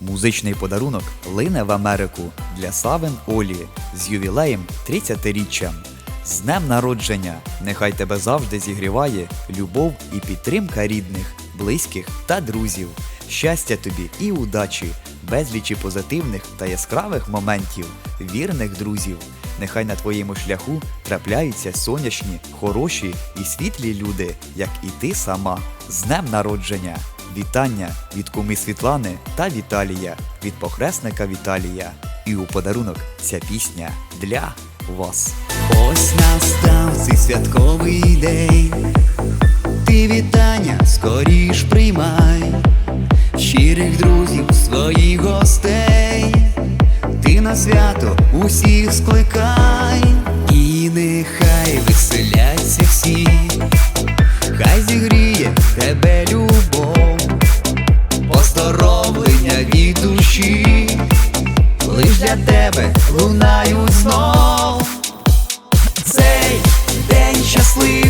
Музичний подарунок лине в Америку для Савен Олі з ювілеєм 30-річчям. З днем народження! Нехай тебе завжди зігріває любов і підтримка рідних, близьких та друзів. Щастя тобі і удачі, безлічі позитивних та яскравих моментів, вірних друзів. Нехай на твоєму шляху трапляються сонячні, хороші і світлі люди, як і ти сама. З днем народження! Вітання від куми Світлани та Віталія, від похресника Віталія. І у подарунок ця пісня для вас. Ось настав цей святковий день. Ти вітання скоріш приймай, щирих друзів, своїх гостей. Ти на свято усіх скликай, від душі, лиш для тебе лунають знов. Цей день щасливий,